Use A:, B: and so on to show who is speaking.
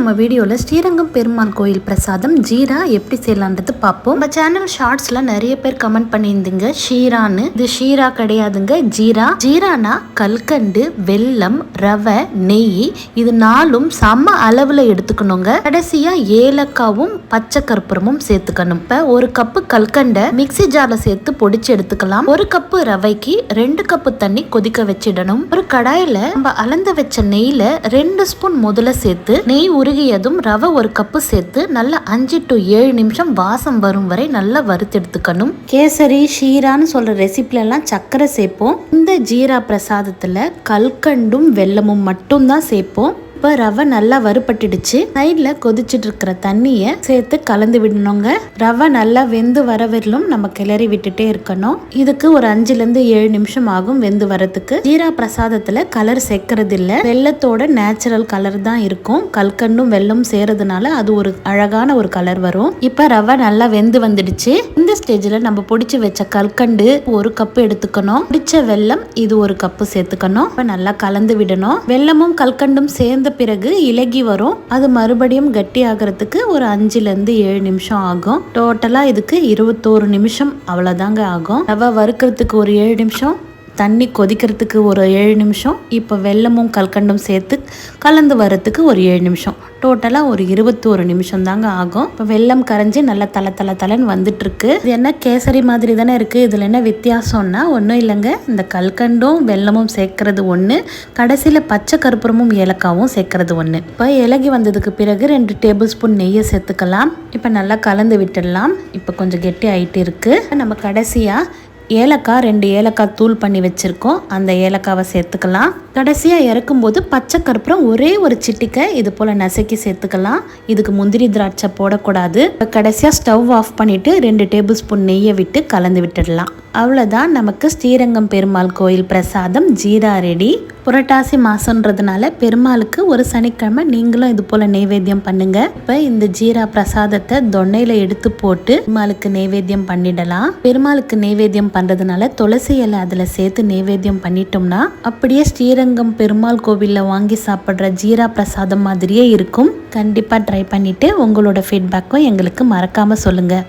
A: நம்ம வீடியோவில் ஸ்ரீரங்கம் பெருமாள் கோயில் பிரசாதம் ஜீரா எப்படி செய்யலான்றது பார்ப்போம். நம்ம சேனல் ஷார்ட்ஸில் நிறைய பேர் கமெண்ட் பண்ணியிருந்தீங்க. ஷீரான்னு. இது ஷீரா கிடையாதுங்க. ஜீரா. ஜீரானா கல்கண்டு வெல்லம் ரவை நெய். இது நாலும் சம அளவில் எடுத்துக்கணுங்க. கடைசியாக ஏலக்காவும் பச்சை கற்பூரமும் சேர்த்துக்கணும். இப்போ ஒரு கப்பு கல்கண்டை மிக்ஸி ஜாரில் சேர்த்து பொடிச்சு எடுத்துக்கலாம். ஒரு கப்பு ரவைக்கு ரெண்டு கப்பு தண்ணி கொதிக்க வச்சிடணும். ஒரு கடாயில நம்ம அளந்து வச்ச நெய்யில் ரெண்டு ஸ்பூன் முதல்ல சேர்த்து நெய் உருகியதும் ரவை ஒரு கப்பு சேர்த்து நல்லா அஞ்சு டு ஏழு நிமிஷம் வாசம் வரும் வரை நல்லா வறுத்து எடுத்துக்கணும் கேசரி ஷீரான்னு சொல்ற ரெசிபில எல்லாம் சர்க்கரை சேர்ப்போம். இந்த ஜீரா பிரசாதத்துல கல்கண்டும் வெல்லமும் மட்டும்தான் சேர்ப்போம். இப்போ ரவை நல்லா வறுபட்டுடுச்சு. சைடில் கொதிச்சுட்டு இருக்கிற தண்ணியை சேர்த்து கலந்து விடணுங்க. ரவை நல்லா வெந்து வர வரலும் நம்ம கிளறி விட்டுட்டே இருக்கணும். இதுக்கு ஒரு அஞ்சுலேருந்து ஏழு நிமிஷம் ஆகும் வெந்து வரத்துக்கு. ஜீரா பிரசாதத்தில் கலர் சேர்க்கறது இல்லை வெள்ளத்தோட நேச்சுரல் கலர் தான் இருக்கும். கல்கண்டும் வெள்ளம் சேரதுனால அது ஒரு அழகான ஒரு கலர் வரும். இப்போ ரவை நல்லா வெந்து வந்துடுச்சு. இந்த ஸ்டேஜில் நம்ம பிடிச்சி வச்ச கல்கண்டு ஒரு கப்பு எடுத்துக்கணும். பிடிச்ச வெல்லம் இது ஒரு கப்பு சேர்த்துக்கணும். இப்போ நல்லா கலந்து விடணும். வெள்ளமும் கல்கண்டும் சேர்ந்து பிறகு இலகி வரும். அது மறுபடியும் கட்டி ஆகிறதுக்கு ஒரு அஞ்சுலேருந்து ஏழு நிமிஷம் ஆகும். டோட்டலாக இதுக்கு இருபத்தோரு நிமிஷம் அவ்வளோதாங்க ஆகும். ரவை வறுக்கிறதுக்கு ஒரு ஏழு நிமிஷம் தண்ணி கொதிக்கிறதுக்கு ஒரு ஏழு நிமிஷம் இப்போ வெல்லமும் கல்கண்டும் சேர்த்து கலந்து வரத்துக்கு ஒரு ஏழு நிமிஷம். டோட்டலாக ஒரு இருபத்தோரு நிமிஷம் தாங்க ஆகும். இப்போ வெல்லம் கரைஞ்சி நல்லா தலை தலை தலைன்னு வந்துட்டுருக்கு. இது என்ன கேசரி மாதிரி தானே இருக்குது இதில் என்ன வித்தியாசம்னா ஒன்றும் இல்லைங்க. இந்த கல்கண்டும் வெல்லமும் சேர்க்கறது ஒன்று கடைசியில் பச்சை கருப்பூரமும் ஏலக்காவும் சேர்க்கறது ஒன்று இப்போ இலகி வந்ததுக்கு பிறகு ரெண்டு டேபிள் ஸ்பூன் நெய்யை சேர்த்துக்கலாம். இப்போ நல்லா கலந்து விட்டுடலாம். இப்போ கொஞ்சம் கெட்டி ஆகிட்டு இருக்குது நம்ம கடைசியாக ஏலக்காய் ரெண்டு ஏலக்காய் தூள் பண்ணி வச்சுருக்கோம். அந்த ஏலக்காவை சேர்த்துக்கலாம். கடைசியாக இறக்கும்போது பச்சை கற்பூரம் ஒரே ஒரு சிட்டிக்கை இது போல் நசுக்கி சேர்த்துக்கலாம். இதுக்கு முந்திரி திராட்சை போடக்கூடாது. கடைசியாக ஸ்டவ் ஆஃப் பண்ணிவிட்டு ரெண்டு டேபிள் ஸ்பூன் நெய்யை விட்டு கலந்து விட்டுடலாம். அவ்வளோதான் நமக்கு ஸ்ரீரங்கம் பெருமாள் கோயில் பிரசாதம் ஜீரா ரெடி. புரட்டாசி மாசம்ன்றதுனால பெருமாளுக்கு ஒரு சனிக்கிழமை நீங்களும் இது போல் நெய்வேத்தியம் பண்ணுங்க. இப்போ இந்த ஜீரா பிரசாதத்தை தொன்னையில் எடுத்து போட்டு பெருமாளுக்கு நெய்வேத்தியம் பண்ணிடலாம். பெருமாளுக்கு நெய்வேத்தியம் பண்ணுறதுனால துளசி இலை அதில் சேர்த்து நெய்வேத்தியம் பண்ணிட்டோம்னா அப்படியே ஸ்ரீரங்கம் பெருமாள் கோவிலில் வாங்கி சாப்பிட்ற ஜீரா பிரசாதம் மாதிரியே இருக்கும். கண்டிப்பாக ட்ரை பண்ணிவிட்டு உங்களோட ஃபீட்பேக்கும் எங்களுக்கு மறக்காமல் சொல்லுங்கள்